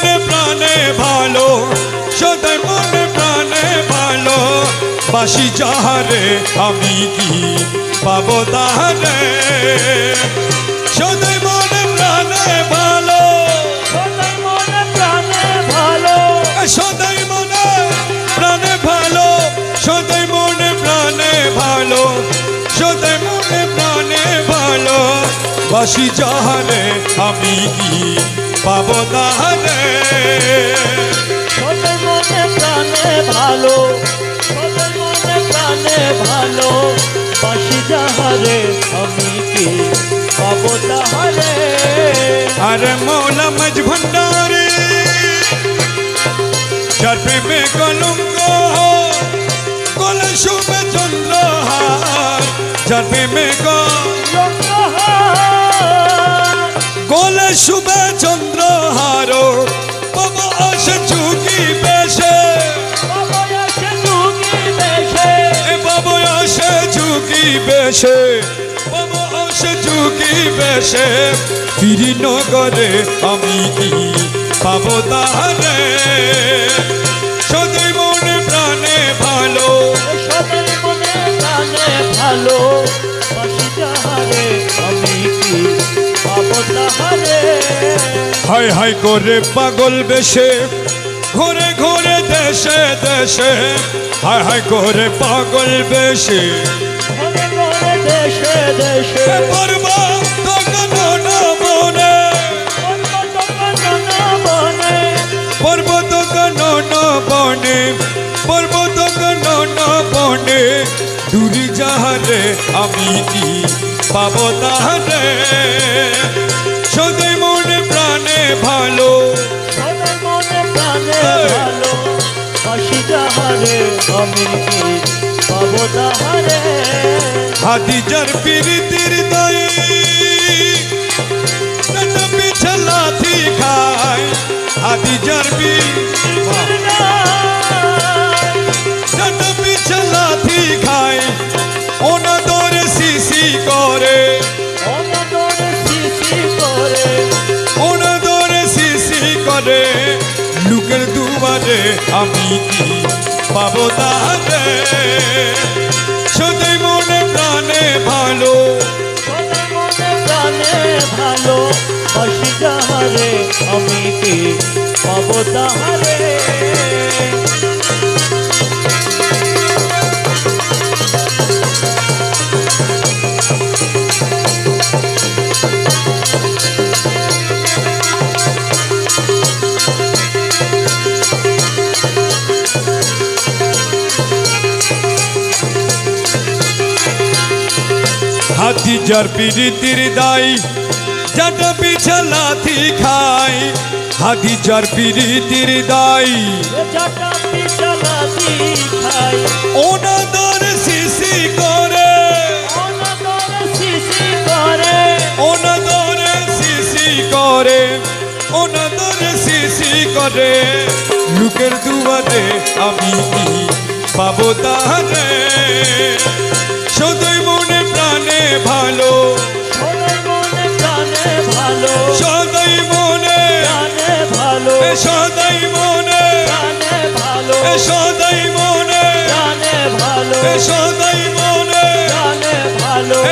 মনে প্রাণে ভালো সদাই মনে প্রাণে ভালো। বাসি যাহারে আমি কি পাবো তাহারে? সদাই মনে প্রাণে ভালো। সদাই মনে প্রাণে ভালো। সদাই মনে প্রাণে ভালো সদাই মনে প্রাণে ভালো। সদাই মনে প্রাণে ভালো। বাসি যাহারে আমি কি পাবো তাহারে সদাই মনে প্রাণে ভালো সদাই মনে প্রাণে ভালো বাসি যাহারে আমি কি পাবো তাহারে আরে মৌলা মজ ভণ্ডারে যার প্রেমে কলঙ্ক কল শুভে চন্দ্রহার যার প্রেমে কল শুভে চন্দ্রহার বাবা আসে বেশে। বাবা আসে বেশে। বাবা আসে চুকি বেশে। আমি কি পাবো তাহলে সদাই মনে প্রাণে ভালো। সদাই মনে প্রাণে ভালো আমি কি পাবো তাহারে? হাই হাই করে পাগল বেশে, ঘরে ঘরে দেশে দেশে। হাই হাই করে পাগল বেশে বনে বনে দূরি যাহারে আমি কি পাব তাহারে? সদয় মনে প্রাণে ভালো। সদয় মনে প্রাণে ভালো হাসি যাহারে আমি কি পাবো তাহারে? হাদিজার প্রীতির দয়ে পিছলাথি খায়। হাদিজার পিছলাথি খায়। ওনা দরে সিসি করে। করে। ওনা দরে সিসি করে, লোকের দুয়ারে আমি কি পাবো তাহারে সদাই মনে প্রাণে ভালো। ভালো বাসি যাহারে আমি কি পাবো তাহারে যার পিড়িতির দায়ী যাটা বিছানাথি খাই হাদি যার পিড়িতির দায়ী ওনাদর শিশি করে। ওনাদর শিশি করে ওনাদর শিশি করে। লোকের দুয়ারে আমি কি পাবো তাহলে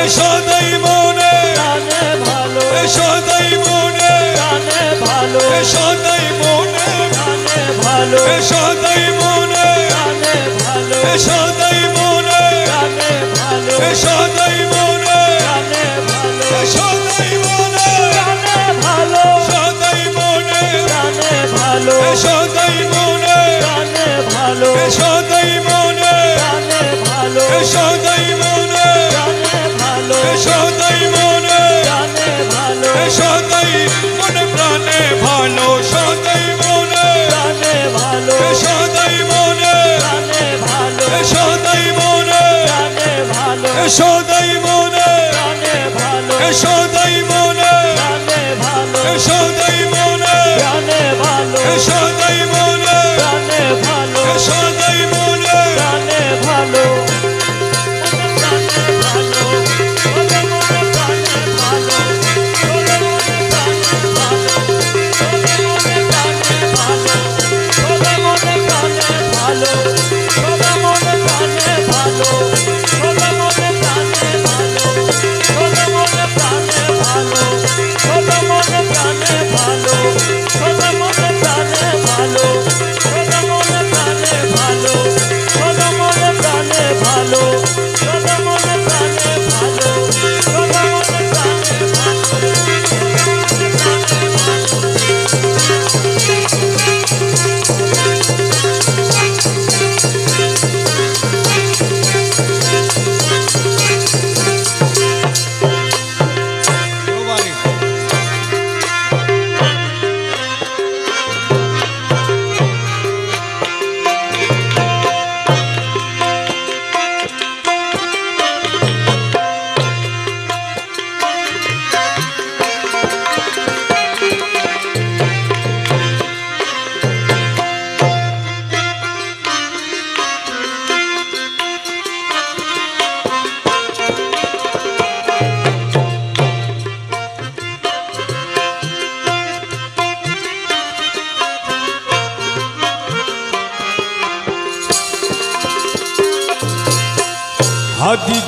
সদাই মনে ভালো সদাই মনে ভালো সদাই মনে ভালো সদাই মনে ভালো সদাই মনে ভালো সদাই মনে ভালো সদাই মনে ভালো সদাই মনে ভালো সদাই মনে ভালো সদাই মনে ভালো সদাই মনে ভালো। এ সদাই মনে। প্রাণে ভালো। এ সদাই মনে প্রাণে ভালো। সদাই মনে। প্রাণে ভালো। এ সদাই মনে। প্রাণে ভালো। এ সদাই মনে। প্রাণে ভালো। এ সদাই মনে। প্রাণে ভালো। এ সদাই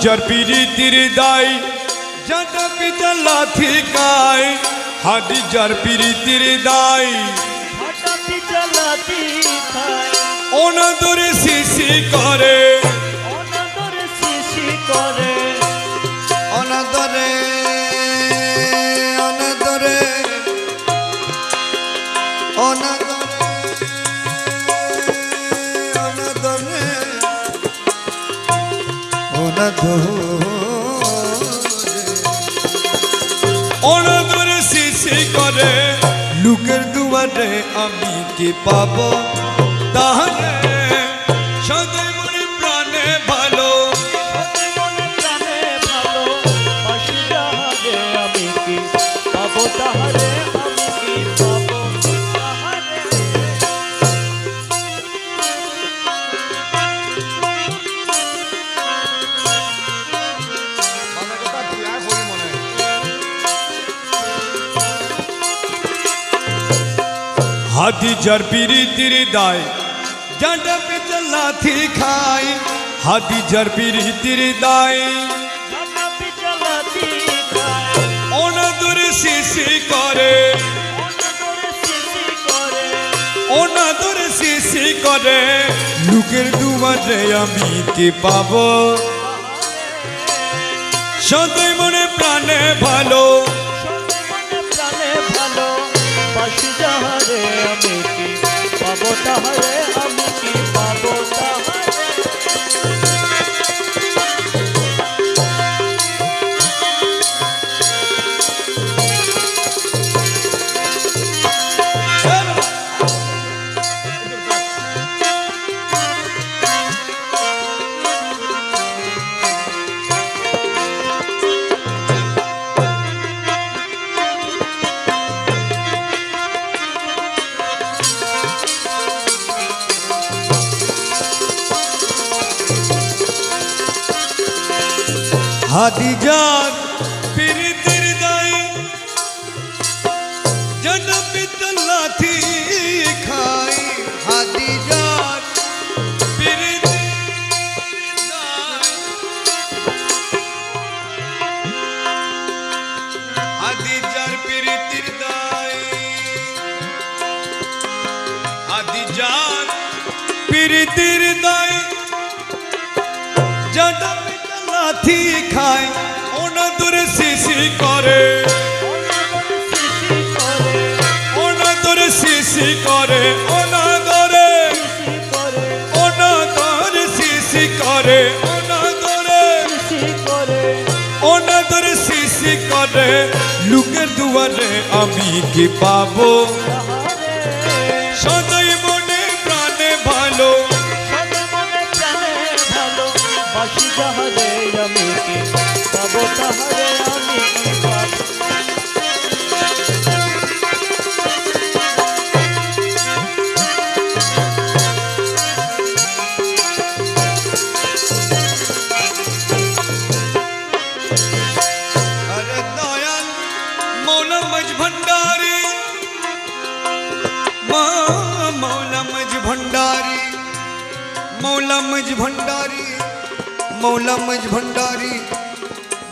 যার পিরিতির দায় জানা পিতা লাথি গায় হাডি যার পিরিতির দায় খায়। অনাদরে সিসি করে। অনাদরে শিশি করে লুকের দুয়ারে আমি কি পাবো? তাহলে হাতি যার পিরিতির দায় জানা পিতা লাথি খায়। হাতি যার পিরিতির দায় অনাদরে শিশি করে। অনাদরে শিশি করে। লোকের দুয়ারে আমি কি পাবো? সদয় মনে প্রাণে ভালো। যাহারে আমি কি পাবো তাহারে আমি হাতি যার পিরিতির দায় জানা পিতা লাথি খায় হাতি যার পিরিতির দায় হাতি যার পিরিতির দায় হাতি যার পিরিতির দায় জানা পিতা লাথি খায় অনাদরে শিশি করে। অনাদরে শিশি করে, অনাদরে। শিশি করে, অনাদরে। শিশি করে, লোকের দুয়ারে আমি কি পাবো? তাহারে বাসি যাহারে আমি কি পাবো তাহারে আমি কি পাবো अरे दयाल मौला मज भंडारी मा- मौला मज भंडारी मौला मज भंडारी,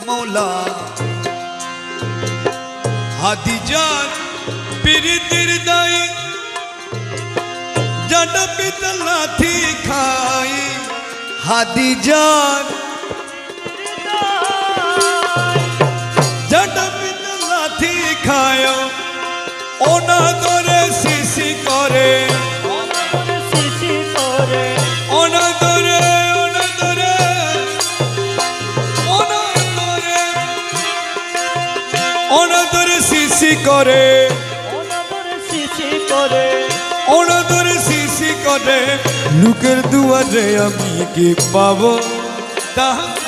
मौला। हाथी जान पीरी तिर दाई जाडा पीतल लाठी खाई। हाथी जान जाडा पीतल लाठी खायो। ओना करे, सीसी करे। ওনা দরে শিশি করে। অনাদরে শিশি করে। অনাদরে শিশি করে। লোকের দুয়ারে আমি কি পাবো? তাহলে